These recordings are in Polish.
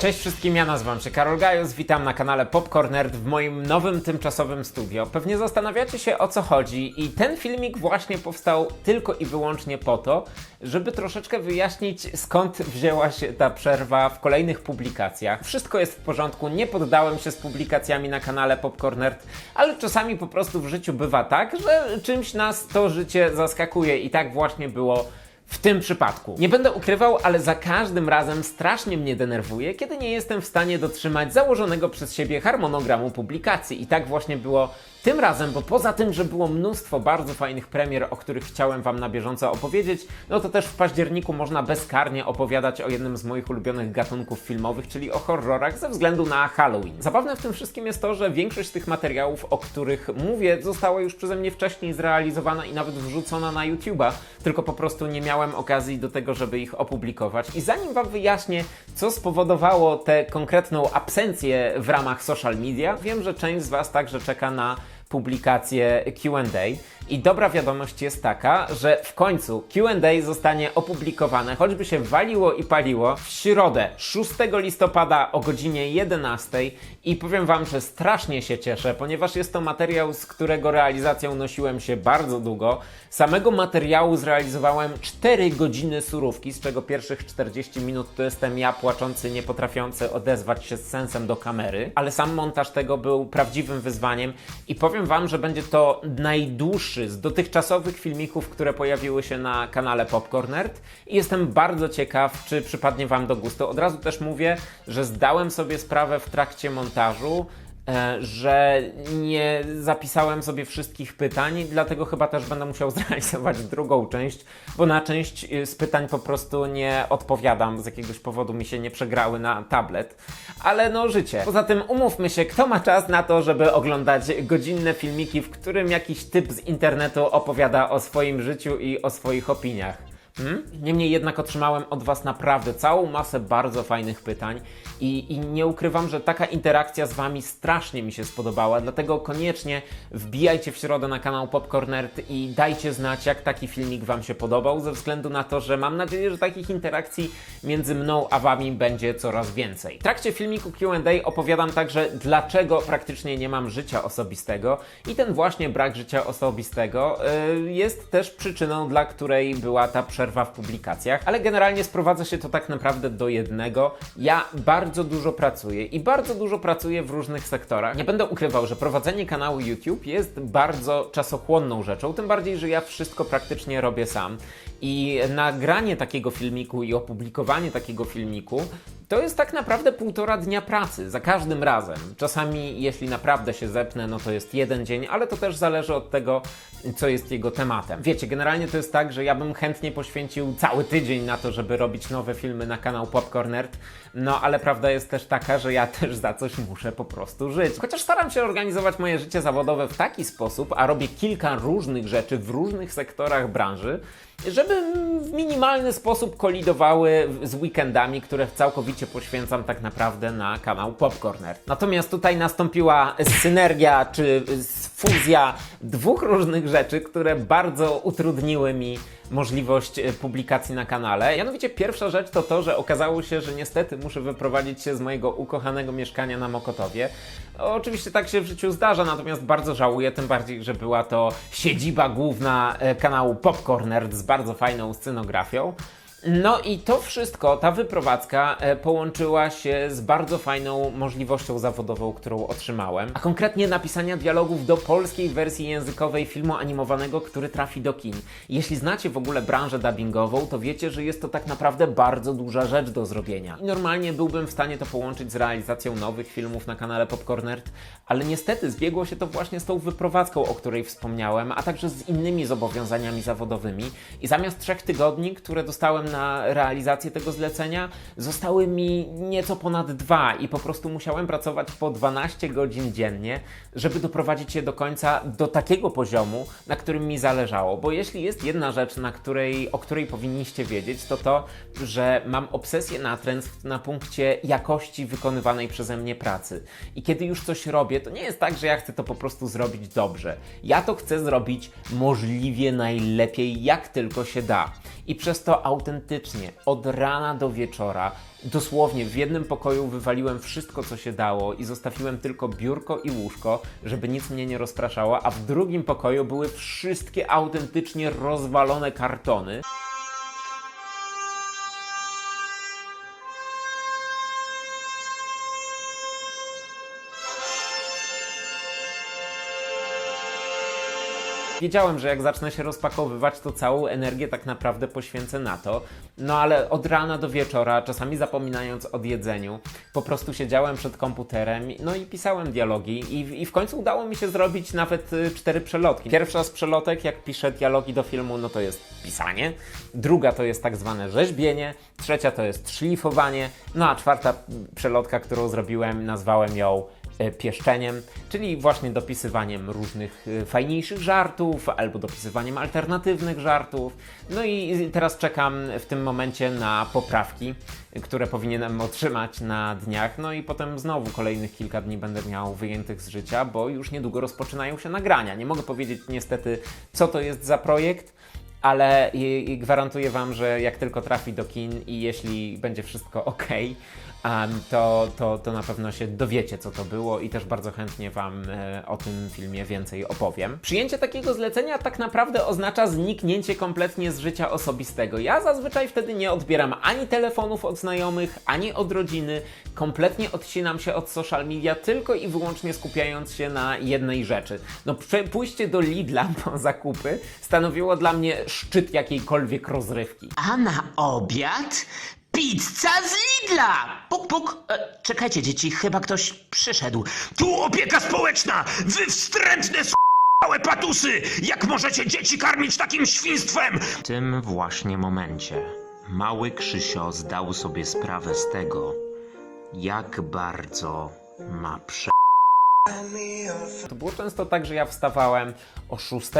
Cześć wszystkim, ja nazywam się Karol Gajos, witam na kanale Popcorn Nerd w moim nowym tymczasowym studio. Pewnie zastanawiacie się o co chodzi i ten filmik właśnie powstał tylko i wyłącznie po to, żeby troszeczkę wyjaśnić skąd wzięła się ta przerwa w kolejnych publikacjach. Wszystko jest w porządku, nie poddałem się z publikacjami na kanale Popcorn Nerd, ale czasami po prostu w życiu bywa tak, że czymś nas to życie zaskakuje i tak właśnie było w tym przypadku. Nie będę ukrywał, ale za każdym razem strasznie mnie denerwuje, kiedy nie jestem w stanie dotrzymać założonego przez siebie harmonogramu publikacji. I tak właśnie było tym razem, bo poza tym, że było mnóstwo bardzo fajnych premier, o których chciałem Wam na bieżąco opowiedzieć, no to też w październiku można bezkarnie opowiadać o jednym z moich ulubionych gatunków filmowych, czyli o horrorach ze względu na Halloween. Zabawne w tym wszystkim jest to, że większość z tych materiałów, o których mówię, została już przeze mnie wcześniej zrealizowana i nawet wrzucona na YouTube'a, tylko po prostu nie miałem okazji do tego, żeby ich opublikować. I zanim Wam wyjaśnię, co spowodowało tę konkretną absencję w ramach social media, wiem, że część z Was także czeka na publikację QA. I dobra wiadomość jest taka, że w końcu QA zostanie opublikowane, choćby się waliło i paliło, w środę 6 listopada o godzinie 11. I powiem Wam, że strasznie się cieszę, ponieważ jest to materiał, z którego realizacją nosiłem się bardzo długo. Samego materiału zrealizowałem 4 godziny surówki, z czego pierwszych 40 minut to jestem ja płaczący, nie potrafiący odezwać się z sensem do kamery, ale sam montaż tego był prawdziwym wyzwaniem i powiem Wam, że będzie to najdłuższy z dotychczasowych filmików, które pojawiły się na kanale Popcorn Nerd i jestem bardzo ciekaw, czy przypadnie Wam do gustu. Od razu też mówię, że zdałem sobie sprawę w trakcie montażu, że nie zapisałem sobie wszystkich pytań, dlatego chyba też będę musiał zrealizować drugą część, bo na część y, z pytań po prostu nie odpowiadam. Z jakiegoś powodu mi się nie przegrały na tablet. Ale no życie. Poza tym umówmy się, kto ma czas na to, żeby oglądać godzinne filmiki, w którym jakiś typ z internetu opowiada o swoim życiu i o swoich opiniach. Hmm? Niemniej jednak otrzymałem od Was naprawdę całą masę bardzo fajnych pytań i, i nie ukrywam, że taka interakcja z Wami strasznie mi się spodobała, dlatego koniecznie wbijajcie w środę na kanał Popcorn Nerd i dajcie znać, jak taki filmik Wam się podobał, ze względu na to, że mam nadzieję, że takich interakcji między mną a Wami będzie coraz więcej. W trakcie filmiku Q&A opowiadam także, dlaczego praktycznie nie mam życia osobistego i ten właśnie brak życia osobistego yy, jest też przyczyną, dla której była ta przerwa w publikacjach, ale generalnie sprowadza się to tak naprawdę do jednego. Ja bardzo dużo pracuję i bardzo dużo pracuję w różnych sektorach. Nie będę ukrywał, że prowadzenie kanału YouTube jest bardzo czasochłonną rzeczą, tym bardziej, że ja wszystko praktycznie robię sam. I nagranie takiego filmiku i opublikowanie takiego filmiku to jest tak naprawdę półtora dnia pracy za każdym razem. Czasami, jeśli naprawdę się zepnę, no to jest jeden dzień, ale to też zależy od tego, co jest jego tematem. Wiecie, generalnie to jest tak, że ja bym chętnie poświęcił cały tydzień na to, żeby robić nowe filmy na kanał Popcorn Nerd, no ale prawda jest też taka, że ja też za coś muszę po prostu żyć. Chociaż staram się organizować moje życie zawodowe w taki sposób, a robię kilka różnych rzeczy w różnych sektorach branży, żeby w minimalny sposób kolidowały z weekendami, które całkowicie poświęcam tak naprawdę na kanał Popcorner. Natomiast tutaj nastąpiła synergia czy fuzja dwóch różnych rzeczy, które bardzo utrudniły mi możliwość e, publikacji na kanale. Mianowicie pierwsza rzecz to to, że okazało się, że niestety muszę wyprowadzić się z mojego ukochanego mieszkania na Mokotowie. Oczywiście tak się w życiu zdarza, natomiast bardzo żałuję, tym bardziej, że była to siedziba główna e, kanału Popcorn Nerd z bardzo fajną scenografią. No i to wszystko, ta wyprowadzka e, połączyła się z bardzo fajną możliwością zawodową, którą otrzymałem, a konkretnie napisania dialogów do polskiej wersji językowej filmu animowanego, który trafi do kin. Jeśli znacie w ogóle branżę dubbingową, to wiecie, że jest to tak naprawdę bardzo duża rzecz do zrobienia. I normalnie byłbym w stanie to połączyć z realizacją nowych filmów na kanale Popcorn Nerd, ale niestety zbiegło się to właśnie z tą wyprowadzką, o której wspomniałem, a także z innymi zobowiązaniami zawodowymi i zamiast trzech tygodni, które dostałem na realizację tego zlecenia, zostały mi nieco ponad dwa i po prostu musiałem pracować po 12 godzin dziennie, żeby doprowadzić je do końca do takiego poziomu, na którym mi zależało. Bo jeśli jest jedna rzecz, na której, o której powinniście wiedzieć, to to, że mam obsesję natręstw na punkcie jakości wykonywanej przeze mnie pracy. I kiedy już coś robię, to nie jest tak, że ja chcę to po prostu zrobić dobrze. Ja to chcę zrobić możliwie najlepiej, jak tylko się da. I przez to autentycznie od rana do wieczora, dosłownie w jednym pokoju wywaliłem wszystko, co się dało i zostawiłem tylko biurko i łóżko, żeby nic mnie nie rozpraszało, a w drugim pokoju były wszystkie autentycznie rozwalone kartony. Wiedziałem, że jak zacznę się rozpakowywać, to całą energię tak naprawdę poświęcę na to. No ale od rana do wieczora, czasami zapominając o jedzeniu, po prostu siedziałem przed komputerem, no i pisałem dialogi. I, i w końcu udało mi się zrobić nawet y, cztery przelotki. Pierwsza z przelotek, jak piszę dialogi do filmu, no to jest pisanie. Druga to jest tak zwane rzeźbienie. Trzecia to jest szlifowanie. No a czwarta przelotka, którą zrobiłem, nazwałem ją pieszczeniem, czyli właśnie dopisywaniem różnych e, fajniejszych żartów albo dopisywaniem alternatywnych żartów. No i teraz czekam w tym momencie na poprawki, które powinienem otrzymać na dniach. No i potem znowu kolejnych kilka dni będę miał wyjętych z życia, bo już niedługo rozpoczynają się nagrania. Nie mogę powiedzieć niestety, co to jest za projekt. Ale gwarantuję Wam, że jak tylko trafi do kin i jeśli będzie wszystko ok, to, to, to na pewno się dowiecie, co to było i też bardzo chętnie Wam e, o tym filmie więcej opowiem. Przyjęcie takiego zlecenia tak naprawdę oznacza zniknięcie kompletnie z życia osobistego. Ja zazwyczaj wtedy nie odbieram ani telefonów od znajomych, ani od rodziny. Kompletnie odcinam się od social media, tylko i wyłącznie skupiając się na jednej rzeczy. No, pójście do Lidla po zakupy stanowiło dla mnie szczyt jakiejkolwiek rozrywki. A na obiad? Pizza z Lidla! Puk, puk. E, czekajcie, dzieci, chyba ktoś przyszedł. Tu opieka społeczna! Wy wstrętne małe patusy! Jak możecie dzieci karmić takim świństwem? W tym właśnie momencie mały Krzysio zdał sobie sprawę z tego, jak bardzo ma prze... To było często tak, że ja wstawałem o 6,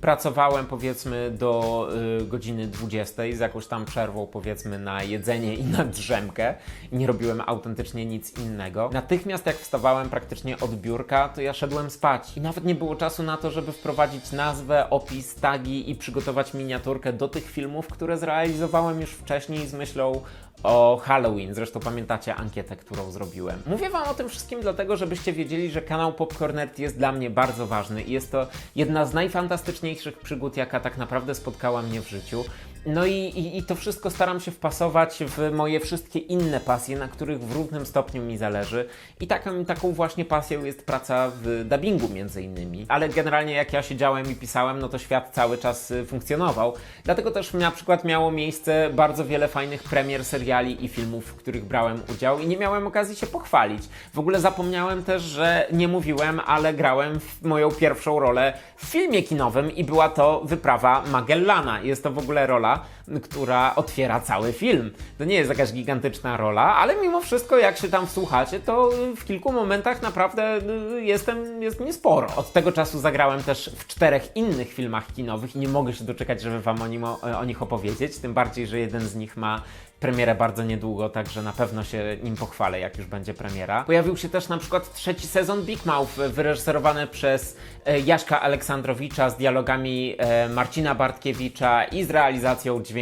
pracowałem powiedzmy do y, godziny 20 z jakąś tam przerwą powiedzmy na jedzenie i na drzemkę i nie robiłem autentycznie nic innego. Natychmiast jak wstawałem praktycznie od biurka, to ja szedłem spać i nawet nie było czasu na to, żeby wprowadzić nazwę, opis, tagi i przygotować miniaturkę do tych filmów, które zrealizowałem już wcześniej z myślą o Halloween. Zresztą pamiętacie ankietę, którą zrobiłem. Mówię Wam o tym wszystkim dlatego, żebyście wiedzieli, że kanał Popcornert jest dla mnie bardzo ważny i jest to jedna z najfantastyczniejszych przygód, jaka tak naprawdę spotkała mnie w życiu. No i, i, i to wszystko staram się wpasować w moje wszystkie inne pasje, na których w równym stopniu mi zależy. I taką, taką właśnie pasją jest praca w dubbingu między innymi. Ale generalnie jak ja siedziałem i pisałem, no to świat cały czas y, funkcjonował. Dlatego też na przykład miało miejsce bardzo wiele fajnych premier seriali i filmów, w których brałem udział i nie miałem okazji się pochwalić. W ogóle zapomniałem też, że nie mówiłem, ale grałem moją pierwszą rolę w filmie kinowym i była to wyprawa Magellana. Jest to w ogóle rola, tá? Która otwiera cały film. To nie jest jakaś gigantyczna rola, ale mimo wszystko, jak się tam wsłuchacie, to w kilku momentach naprawdę y, jestem, jest mnie sporo. Od tego czasu zagrałem też w czterech innych filmach kinowych i nie mogę się doczekać, żeby Wam o, nim, o, o nich opowiedzieć. Tym bardziej, że jeden z nich ma premierę bardzo niedługo, także na pewno się nim pochwalę, jak już będzie premiera. Pojawił się też na przykład trzeci sezon Big Mouth, wyreżyserowany przez e, Jaśka Aleksandrowicza z dialogami e, Marcina Bartkiewicza i z realizacją dźwięku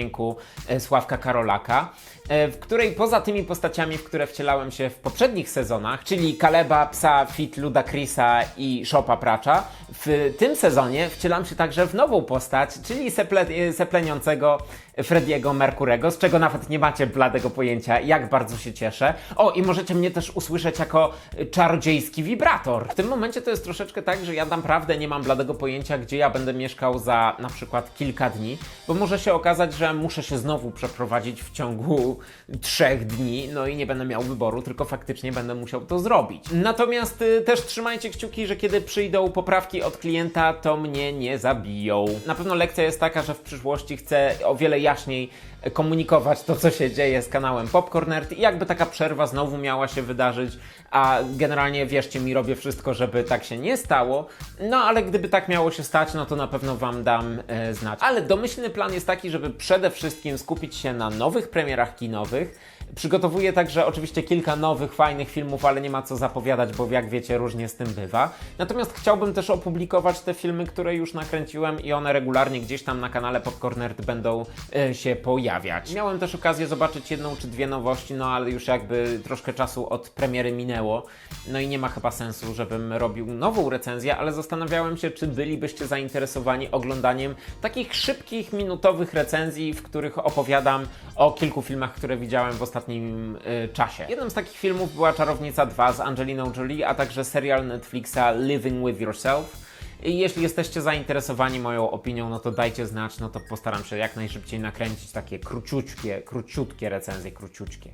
e, Sławka Karolaka, w której poza tymi postaciami, w które wcielałem się w poprzednich sezonach, czyli Kaleba, Psa, Fit, Luda Chrisa i Szopa Pracza, w tym sezonie wcielam się także w nową postać, czyli seple, e, sepleniącego Frediego Merkurego, z czego nawet nie macie bladego pojęcia, jak bardzo się cieszę. O, i możecie mnie też usłyszeć jako czarodziejski wibrator. W tym momencie to jest troszeczkę tak, że ja naprawdę nie mam bladego pojęcia, gdzie ja będę mieszkał za na przykład kilka dni, bo może się okazać, że muszę się znowu przeprowadzić w ciągu trzech dni, no i nie będę miał wyboru, tylko faktycznie będę musiał to zrobić. Natomiast y, też trzymajcie kciuki, że kiedy przyjdą poprawki od klienta, to mnie nie zabiją. Na pewno lekcja jest taka, że w przyszłości chcę o wiele jaśniej komunikować to, co się dzieje z kanałem Popcorn Nerd i jakby taka przerwa znowu miała się wydarzyć, a generalnie wierzcie mi, robię wszystko, żeby tak się nie stało, no ale gdyby tak miało się stać, no to na pewno Wam dam e, znać. Ale domyślny plan jest taki, żeby przede wszystkim skupić się na nowych premierach kinowych, Przygotowuję także oczywiście kilka nowych, fajnych filmów, ale nie ma co zapowiadać, bo jak wiecie, różnie z tym bywa. Natomiast chciałbym też opublikować te filmy, które już nakręciłem i one regularnie gdzieś tam na kanale Popcorn Nerd będą e, się pojawiać. Miałem też okazję zobaczyć jedną czy dwie nowości, no ale już jakby troszkę czasu od premiery minęło. No i nie ma chyba sensu, żebym robił nową recenzję, ale zastanawiałem się, czy bylibyście zainteresowani oglądaniem takich szybkich, minutowych recenzji, w których opowiadam o kilku filmach, które widziałem w ostatnim y, czasie. Jednym z takich filmów była Czarownica 2 z Angeliną Jolie, a także serial Netflixa Living with Yourself. I jeśli jesteście zainteresowani moją opinią, no to dajcie znać, no to postaram się jak najszybciej nakręcić takie króciutkie, króciutkie recenzje, króciutkie.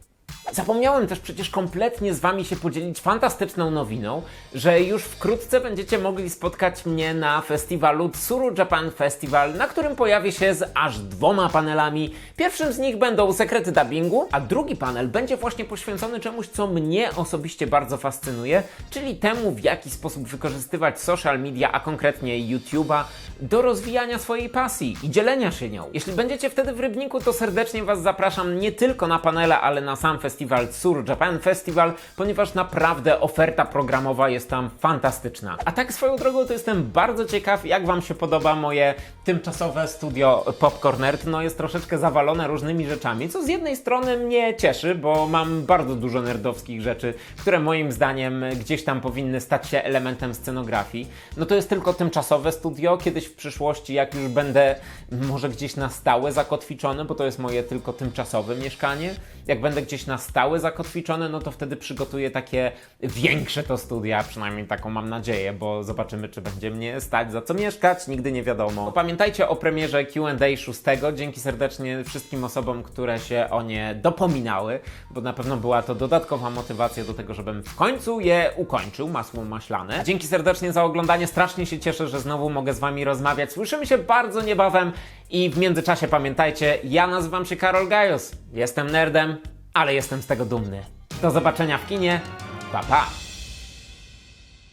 Zapomniałem też przecież kompletnie z Wami się podzielić fantastyczną nowiną, że już wkrótce będziecie mogli spotkać mnie na festiwalu Tsuru Japan Festival, na którym pojawię się z aż dwoma panelami. Pierwszym z nich będą sekrety dubbingu, a drugi panel będzie właśnie poświęcony czemuś, co mnie osobiście bardzo fascynuje, czyli temu, w jaki sposób wykorzystywać social media, a konkretnie YouTube'a, do rozwijania swojej pasji i dzielenia się nią. Jeśli będziecie wtedy w Rybniku, to serdecznie Was zapraszam nie tylko na panele, ale na sam festiwal Tsur Japan Festival, ponieważ naprawdę oferta programowa jest tam fantastyczna. A tak swoją drogą to jestem bardzo ciekaw, jak Wam się podoba moje tymczasowe studio Popcorn Nerd. No jest troszeczkę zawalone różnymi rzeczami, co z jednej strony mnie cieszy, bo mam bardzo dużo nerdowskich rzeczy, które moim zdaniem gdzieś tam powinny stać się elementem scenografii. No to jest tylko tymczasowe studio, kiedyś w przyszłości, jak już będę może gdzieś na stałe zakotwiczony, bo to jest moje tylko tymczasowe mieszkanie, jak będę gdzieś na stałe zakotwiczony, no to wtedy przygotuję takie większe to studia, przynajmniej taką mam nadzieję, bo zobaczymy, czy będzie mnie stać za co mieszkać, nigdy nie wiadomo. Pamiętajcie o premierze Q&A 6, dzięki serdecznie wszystkim osobom, które się o nie dopominały, bo na pewno była to dodatkowa motywacja do tego, żebym w końcu je ukończył, masło maślane. Dzięki serdecznie za oglądanie, strasznie się cieszę, że znowu mogę z Wami rozmawiać. Słyszymy się bardzo niebawem i w międzyczasie pamiętajcie, ja nazywam się Karol Gajos, jestem nerdem, ale jestem z tego dumny. Do zobaczenia w kinie, pa pa!